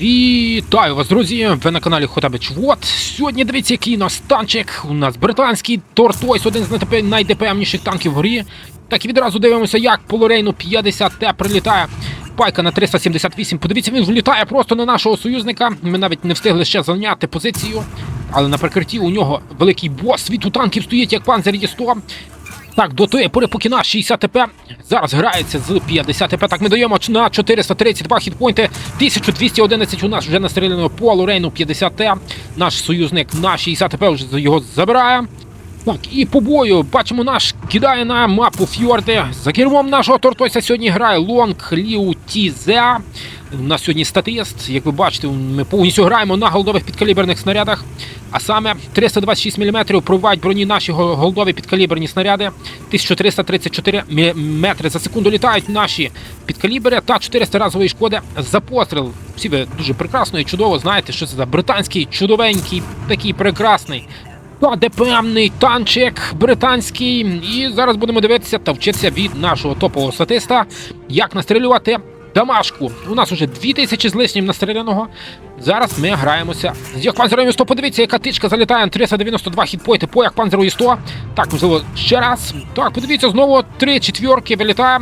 Вітаю вас, друзі! Ви на каналі Хотабич Вот. Сьогодні дивіться, який у нас танчик. У нас британський Тортойс, один з найдепемніших танків в горі. Так і відразу дивимося, як по Лорейну 50 Т прилітає. Пайка на 378. Подивіться, він влітає просто на нашого союзника. Ми навіть не встигли ще зайняти позицію. Але на прикритті у нього великий бос. Світ у танків стоїть як панзер є 100. Так, до тої пори поки наш 60 ТП. Зараз грається з 50 ТП. Так, ми даємо на 432 хітпойнти. 1211 у нас вже настріляно по Лорейну 50 Т. Наш союзник на 60 ТП вже його забирає. Так, і по бою бачимо, наш кидає на мапу Фьорди. За кермом нашого Тортойса сьогодні грає Лонг Ліу Тізе. У нас сьогодні статист. Як ви бачите, ми повністю граємо на голдових підкаліберних снарядах. А саме 326 мм пробивають броні наші голдові підкаліберні снаряди. 1334 м за секунду літають наші підкалібери та 400 разової шкоди за постріл. Всі ви дуже прекрасно і чудово знаєте, що це за британський, чудовенький, такий прекрасний та ДПМний танчик британський. І зараз будемо дивитися та вчитися від нашого топового статиста, як настрілювати дамашку. У нас уже 2000 з лишнім настріляного. Зараз ми граємося з Якпанзерою 100. Подивіться, яка тичка залітає 392 хітпойти по як Якпанзерою 100. Так, можливо, ще раз. Так, подивіться, знову три четвірки вилітає.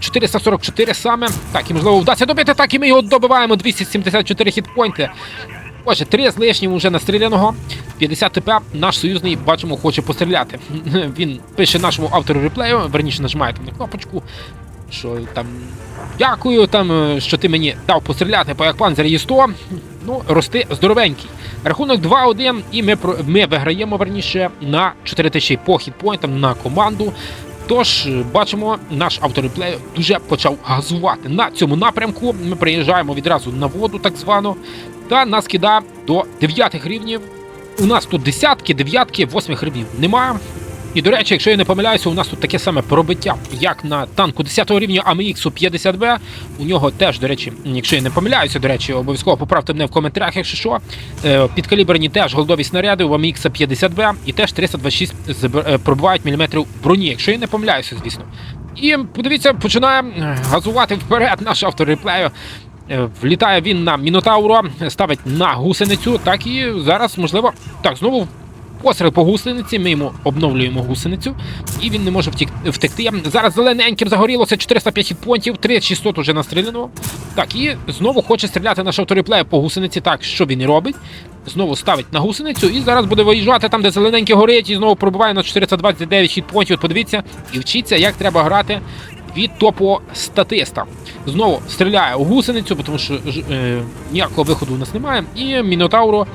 444 саме. Так, і можливо вдасться добити, так і ми його добиваємо. 274 хітпойнти. Отже, три з лишнім уже настріляного. 50 ТП наш союзний, бачимо, хоче постріляти. Він пише нашому автору реплею, верніше нажимає там на кнопочку, що там дякую, там, е, що ти мені дав постріляти по як панзер є 100. Ну, рости здоровенький. Рахунок 2-1, і ми, ми виграємо верніше на 4000 по хітпойнтам на команду. Тож, е, бачимо, наш автор реплею дуже почав газувати. На цьому напрямку ми приїжджаємо відразу на воду, так звану, та нас кидає до 9 рівнів. У нас тут десятки, дев'ятки, восьмих рівнів немає. І до речі, якщо я не помиляюся, у нас тут таке саме пробиття, як на танку 10 рівня AMX 50B. У нього теж, до речі, якщо я не помиляюся, до речі, обов'язково поправте мене в коментарях, якщо що. Е, Підкаліберні теж голдові снаряди у AMX 50B і теж 326 заб- е, міліметрів броні, якщо я не помиляюся, звісно. І подивіться, починає е, газувати вперед наш автор реплею. Влітає він на Мінотауро, ставить на гусеницю. Так і зараз, можливо, так, знову постріл по гусениці. Ми йому обновлюємо гусеницю, і він не може втекти. Зараз зелененьким загорілося 405 хітпонтів, 3600 уже настріляно. Так, і знову хоче стріляти на шавторіплею по гусениці. Так, що він і робить. Знову ставить на гусеницю і зараз буде виїжджати там, де зелененьке горить, і знову пробиває на 429 хітпонтів. Подивіться і вчиться, як треба грати від топу статиста. Знову стріляє у гусеницю, тому що е, ніякого виходу у нас немає. І Мінотавро,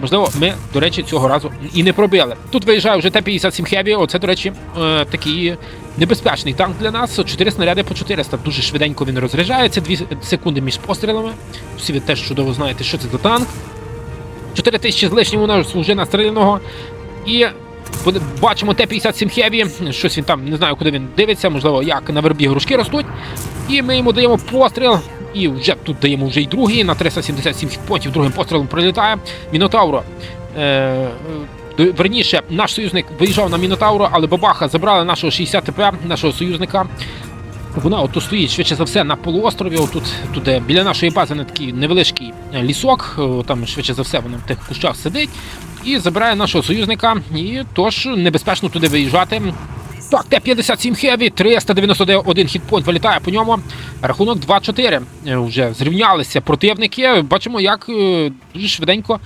можливо, ми, до речі, цього разу і не пробили. Тут виїжджає вже Т-57 Heavy, Оце, до речі, е, такий небезпечний танк для нас. 4 снаряди по 400. Дуже швиденько він розряджається, 2 секунди між пострілами. Всі ви теж чудово знаєте, що це за танк. 4000 з лишнім у нас вже настріляного. І бачимо Т-57 Heavy, щось він там, не знаю, куди він дивиться, можливо, як на вербі грушки ростуть. І ми йому даємо постріл. І вже тут даємо вже й другий на 377 хітпонтів другим пострілом прилітає. Мінотавро. Е, е, верніше, наш союзник виїжджав на Мінотавро, але бабаха забрала нашого 60 ТП, нашого союзника. Вона отут стоїть швидше за все на полуострові. Отут тут де біля нашої бази на такий невеличкий е, лісок. Там швидше за все вона в тих кущах сидить і забирає нашого союзника. І тож небезпечно туди виїжджати. Так, Т-57 Heavy, 391 хітпойнт вилітає по ньому. Рахунок 2-4. Е, Вже зрівнялися противники. Бачимо, як е, дуже швиденько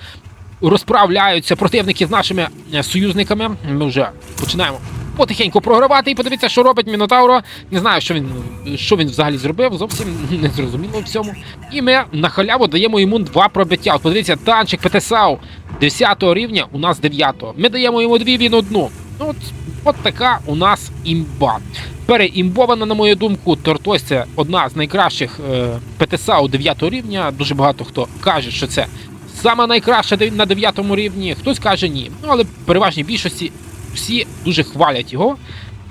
розправляються противники з нашими е, союзниками. Ми вже починаємо потихеньку програвати. І подивіться, що робить Мінотавро. Не знаю, що він, що він взагалі зробив, зовсім не зрозуміло в цьому. І ми на халяву даємо йому два пробиття. От подивіться, танчик ПТСАУ 10 рівня, у нас 9. Ми даємо йому дві, він одну. Ну, От, от така у нас імба. Переімбована, на мою думку, Тортось це одна з найкращих е, ПТСАУ 9 рівня. Дуже багато хто каже, що це саме найкраще де- на 9 рівні. Хтось каже ні. Ну, але в переважній більшості всі дуже хвалять його.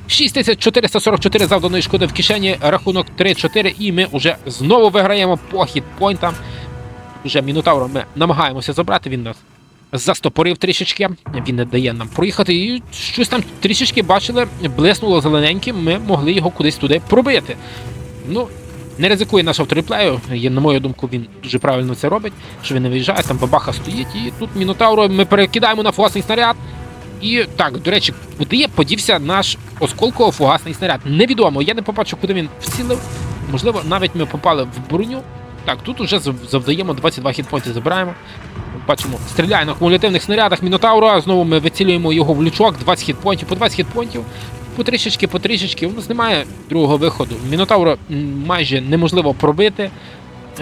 6444 завданої шкоди в кишені, рахунок 3-4, і ми вже знову виграємо по хітпойнтам. Вже Мінотавром ми намагаємося забрати, він нас застопорив трішечки, він не дає нам проїхати. І щось там трішечки бачили, блиснуло зелененьким, ми могли його кудись туди пробити. Ну, не ризикує наш автореплею. На мою думку, він дуже правильно це робить, що він не виїжджає, там бабаха стоїть, і тут Мінотавро ми перекидаємо на фугасний снаряд. І так, до речі, куди подівся наш осколково-фугасний снаряд? Невідомо, я не побачив, куди він вцілив. Можливо, навіть ми попали в броню. Так, тут уже завдаємо 22 хітпойнти, забираємо. Бачимо, стріляє на кумулятивних снарядах Мінотавра. Знову ми вицілюємо його в лючок, 20 хітпойнтів, по 20 хітпойнтів. Потрішечки, потрішечки. У нас немає другого виходу. Мінотавра м, майже неможливо пробити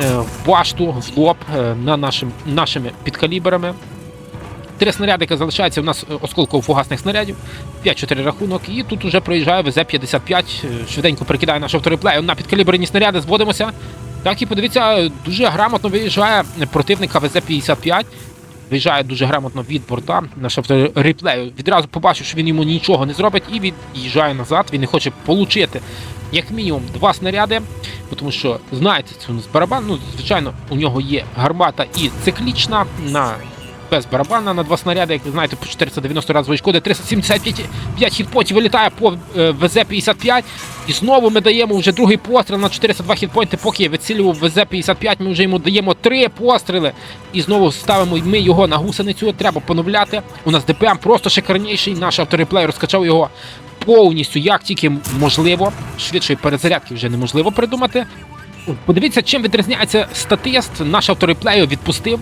е, башту, в лоб е, на нашим, нашими підкаліберами. Три снарядики залишаються у нас е, осколково-фугасних снарядів, 5-4 рахунок, і тут уже проїжджає ВЗ-55, е, швиденько прикидає наш автореплей на підкаліберні снаряди, зводимося. Так і подивіться, дуже грамотно виїжджає противника ВЗ-55. Виїжджає дуже грамотно від борта наш автореплею. Відразу побачив, що він йому нічого не зробить, і від'їжджає назад. Він не хоче получити як мінімум два снаряди. Тому що, знаєте, це барабан. Ну, звичайно, у нього є гармата і циклічна на без барабана на два снаряди, як ви знаєте, по 490 разової шкоди, 375 5 хітпонтів вилітає по е, ВЗ-55. І знову ми даємо вже другий постріл на 402 хітпойнти, поки вицілював ВЗ-55, ми вже йому даємо три постріли. І знову ставимо ми його на гусеницю. Треба поновляти. У нас ДПМ просто шикарніший. Наш автореплей розкачав його повністю, як тільки можливо. Швидшої перезарядки вже неможливо придумати. Подивіться, чим відрізняється статист. Наш автореплею відпустив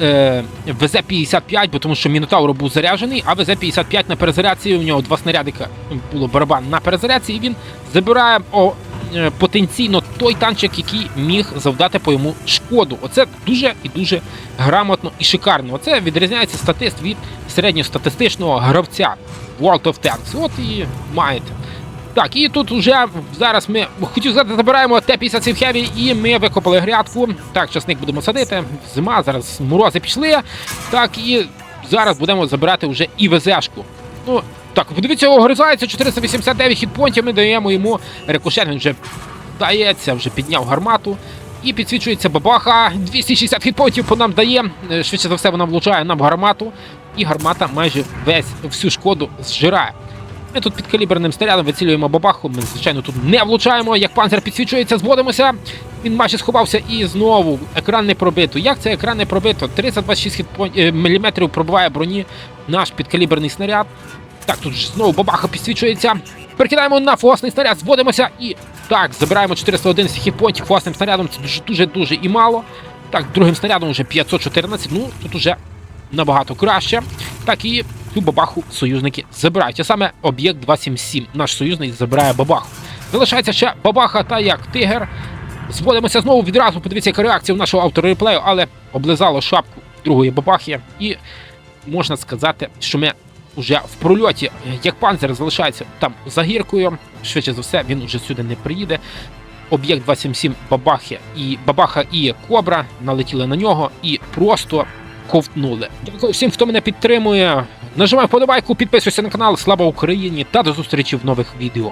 ВЗ-55, бо тому що Мінотавр був заряджений, а ВЗ-55 на перезарядці, у нього два снарядика було барабан на перезарядці, і він забирає о, е, потенційно той танчик, який міг завдати по йому шкоду. Оце дуже і дуже грамотно і шикарно. Оце відрізняється статист від середньостатистичного гравця World of Tanks. От і маєте. Так, і тут вже зараз ми хотів сказати, забираємо Т-57 Heavy і ми викопали грядку. Так, часник будемо садити. Зима, зараз морози пішли. Так, і зараз будемо забирати вже і ВЗшку. Ну, так, подивіться, огризається 489 хітпонтів, ми даємо йому рикошет, він вже дається, вже підняв гармату. І підсвічується бабаха. 260 хітпонтів по нам дає. Е, Швидше за все, вона влучає нам гармату. І гармата майже весь всю шкоду зжирає. Ми тут під каліберним снарядом вицілюємо бабаху. Ми, звичайно, тут не влучаємо. Як панцер підсвічується, зводимося. Він майже сховався і знову екран не пробито. Як це екран не пробито? 326 хітпон- е, міліметрів пробиває броні наш підкаліберний снаряд. Так, тут ж знову бабаха підсвічується. Перекидаємо на фугасний снаряд, зводимося і так, забираємо 411 хітпонтів фугасним снарядом. Це дуже дуже дуже і мало. Так, другим снарядом вже 514. Ну, тут уже набагато краще. Так і цю бабаху союзники забирають. А саме об'єкт 277. Наш союзник забирає бабаху. Залишається ще бабаха та як тигр. Зводимося знову відразу. Подивіться, яка реакція у нашого автореплею, але облизало шапку другої бабахи. І можна сказати, що ми вже в прольоті, як панцер залишається там за гіркою. Швидше за все, він уже сюди не приїде. Об'єкт 277 бабахи і бабаха і кобра налетіли на нього і просто ковтнули. Дякую всім, хто мене підтримує. Нажимай вподобайку, підписуйся на канал. Слава Україні та до зустрічі в нових відео.